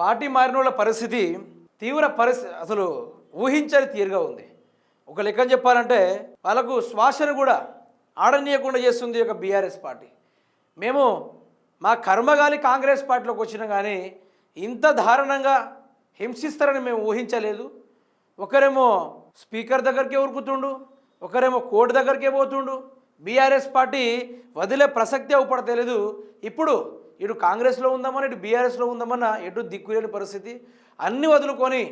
Party మారిన వాళ్ళ పరిస్థితి తీవ్ర పరిస్థితి అసలు ఊహించని తీరుగా ఉంది. ఒక లెక్కన చెప్పాలంటే వాళ్ళకు శ్వాసను కూడా ఆడనీయకుండా చేస్తుంది ఒక బీఆర్ఎస్ పార్టీ. మేము మా కర్మగాలి కాంగ్రెస్ పార్టీలోకి వచ్చినా కానీ ఇంత దారుణంగా హింసిస్తారని మేము ఊహించలేదు. ఒకరేమో స్పీకర్ దగ్గరికే ఉరుకుతుండు ఒకరేమో కోర్టు దగ్గరికే పోతుండు. బీఆర్ఎస్ పార్టీ వదిలే ప్రసక్తి ఉపడతలేదు ఇప్పుడు ఇటు కాంగ్రెస్లో ఉందామని ఇటు బీఆర్ఎస్లో ఉందామన్న ఎటు దిక్కులేని పరిస్థితి. అన్ని వదులుకొని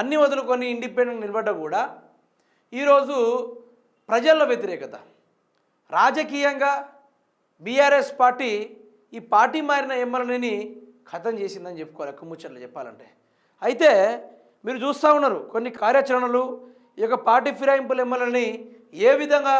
అన్ని వదులుకొని ఇండిపెండెంట్ నిలబడ్డ కూడా ఈరోజు ప్రజల్లో వ్యతిరేకత. రాజకీయంగా బీఆర్ఎస్ పార్టీ ఈ పార్టీ మారిన ఎమ్మెల్యేని ఖతం చేసిందని చెప్పుకోవాలి కుమ్ముచ్చట్లు చెప్పాలంటే. అయితే మీరు చూస్తూ ఉన్నారు కొన్ని కార్యాచరణలు ఈ యొక్క పార్టీ ఫిరాయింపుల ఎమ్మెల్యేని ఏ విధంగా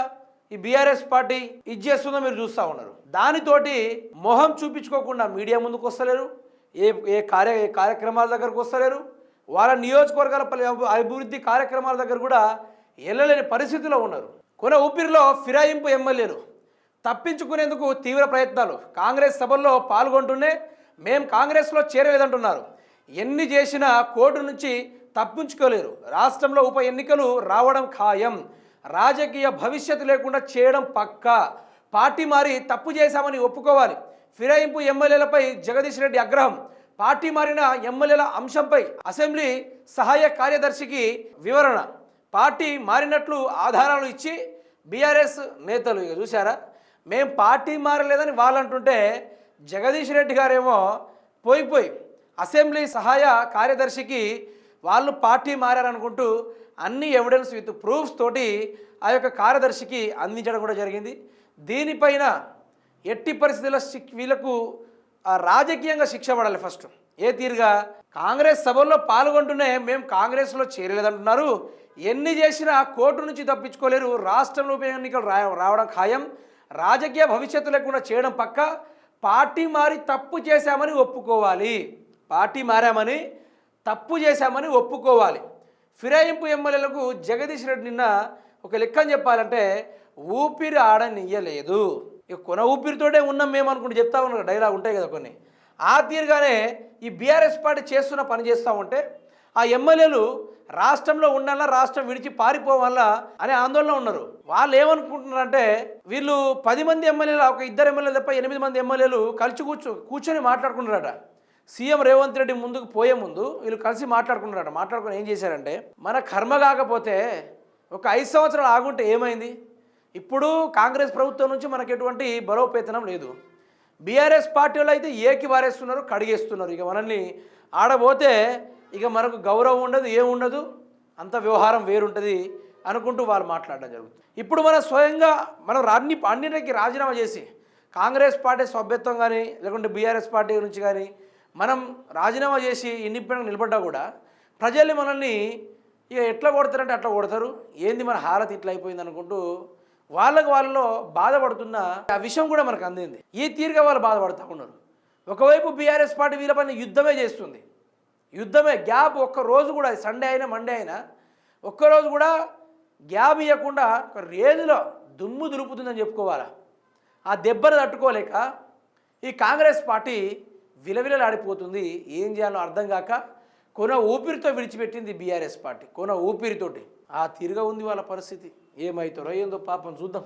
ఈ బీఆర్ఎస్ పార్టీ ఇది చేస్తుందో మీరు చూస్తూ ఉన్నారు. దానితోటి మొహం చూపించుకోకుండా మీడియా ముందుకు వస్తలేరు ఏ ఏ కార్య ఏ కార్యక్రమాల దగ్గరకు వస్తలేరు. వాళ్ళ నియోజకవర్గాల పలు అభి- అభివృద్ధి కార్యక్రమాల దగ్గర కూడా వెళ్ళలేని పరిస్థితిలో ఉన్నారు. కొన ఊపిరిలో ఫిరాయింపు ఎమ్మెల్యేలు తప్పించుకునేందుకు తీవ్ర ప్రయత్నాలు కాంగ్రెస్ సభల్లో పాల్గొంటూనే మేము కాంగ్రెస్లో చేరలేదంటున్నారు. ఎన్ని చేసినా కోర్టు నుంచి తప్పించుకోలేరు. రాష్ట్రంలో ఉప ఎన్నికలు రావడం ఖాయం. రాజకీయ భవిష్యత్తు లేకుండా చేయడం పక్కా. పార్టీ మారి తప్పు చేశామని ఒప్పుకోవాలి. ఫిరాయింపు ఎమ్మెల్యేలపై జగదీష్ రెడ్డి ఆగ్రహం. పార్టీ మారిన ఎమ్మెల్యేల అంశంపై అసెంబ్లీ సహాయ కార్యదర్శికి వివరణ. పార్టీ మారినట్లు ఆధారాలు ఇచ్చి బీఆర్ఎస్ నేతలు ఇక చూసారా మేం పార్టీ మారలేదని వాళ్ళు అంటుంటే జగదీష్ రెడ్డి గారేమో పోయిపోయి అసెంబ్లీ సహాయ కార్యదర్శికి వాళ్ళు పార్టీ మారారనుకుంటూ అన్ని ఎవిడెన్స్ విత్ ప్రూఫ్స్ తోటి ఆ యొక్క కార్యదర్శికి అందించడం కూడా జరిగింది. దీనిపైన ఎట్టి పరిస్థితుల్లో శిక్- వీళ్ళకు రాజకీయంగా శిక్ష పడాలి ఫస్ట్. ఏ తీరుగా? కాంగ్రెస్ సభల్లో పాల్గొంటూనే మేము కాంగ్రెస్లో చేరలేదంటున్నారు. ఎన్ని చేసినా కోర్టు నుంచి తప్పించుకోలేరు. రాష్ట్రంలో ఉప ఎన్నికలు రా రావడం ఖాయం. రాజకీయ భవిష్యత్తు లేకుండా చేయడం పక్క. పార్టీ మారి తప్పు చేశామని ఒప్పుకోవాలి. పార్టీ మారామని తప్పు చేశామని ఒప్పుకోవాలి. ఫిరాయింపు ఎమ్మెల్యేలకు జగదీష్ రెడ్డి నిన్న ఒక లెక్కని చెప్పాలంటే ఊపిరి ఆడనియ్యలేదు. ఇక కొన ఊపిరితోటే ఉన్నాం మేము అనుకుంటూ చెప్తా ఉన్నారు డైలాగ్ ఉంటాయి కదా కొన్ని. ఆ తీరుగానే ఈ బీఆర్ఎస్ పార్టీ చేస్తున్న పని చేస్తూ ఉంటే ఆ ఎమ్మెల్యేలు రాష్ట్రంలో ఉండాలా రాష్ట్రం విడిచి పారిపోవాలా అనే ఆందోళన ఉన్నారు. వాళ్ళు ఏమనుకుంటున్నారంటే వీళ్ళు పది మంది ఎమ్మెల్యేలు ఒక ఇద్దరు ఎమ్మెల్యేలు తప్ప ఎనిమిది మంది ఎమ్మెల్యేలు కలిసి కూర్చో కూర్చొని మాట్లాడుకుంటారట సీఎం రేవంత్ రెడ్డి ముందుకు పోయే ముందు వీళ్ళు కలిసి మాట్లాడుకున్నారట మాట్లాడుకుని ఏం చేశారంటే మన కర్మ కాకపోతే ఒక ఐదు సంవత్సరాలు ఆగుంటే ఏమైంది? ఇప్పుడు కాంగ్రెస్ ప్రభుత్వం నుంచి మనకు ఎటువంటి బలోపేతనం లేదు. బీఆర్ఎస్ పార్టీలో అయితే ఏకి వారేస్తున్నారు కడిగేస్తున్నారు. ఇక మనల్ని ఆడబోతే ఇక మనకు గౌరవం ఉండదు ఏముండదు అంత వ్యవహారం వేరుంటుంది అనుకుంటూ వాళ్ళు మాట్లాడడం జరుగుతుంది. ఇప్పుడు మనం స్వయంగా మనం అన్ని అన్నిటికీ రాజీనామా చేసి కాంగ్రెస్ పార్టీ సభ్యత్వం కానీ లేకుంటే బీఆర్ఎస్ పార్టీ నుంచి కానీ మనం రాజీనామా చేసి ఇండిపెండెంట్ నిలబడ్డా కూడా ప్రజల్ని మనల్ని ఇక ఎట్లా కొడతారంటే అట్లా కొడతారు. ఏంది మన హారతి ఇట్లా అయిపోయింది అనుకుంటూ వాళ్ళకు వాళ్ళలో బాధపడుతున్న ఆ విషయం కూడా మనకు అందింది. ఈ తీరుగా వాళ్ళు బాధపడుతూ ఉన్నారు. ఒకవైపు బీఆర్ఎస్ పార్టీ వీళ్ళ పైన యుద్ధమే చేస్తుంది. యుద్ధమే గ్యాప్ ఒక్క రోజు కూడా సండే అయినా మండే అయినా ఒక్కరోజు కూడా గ్యాప్ ఇవ్వకుండా ఒక రేదులో దుమ్ము దులుపుతుందని చెప్పుకోవాలా? ఆ దెబ్బను తట్టుకోలేక ఈ కాంగ్రెస్ పార్టీ విలవిలలాడిపోతుంది. ఏం చేయాలో అర్థం కాక కొన ఊపిరితో విడిచిపెట్టింది బీఆర్ఎస్ పార్టీ. కొన ఊపిరితోటి. ఆ తీరుగా ఉంది వాళ్ళ పరిస్థితి. ఏమవుతారో ఏందో పాపం చూద్దాం.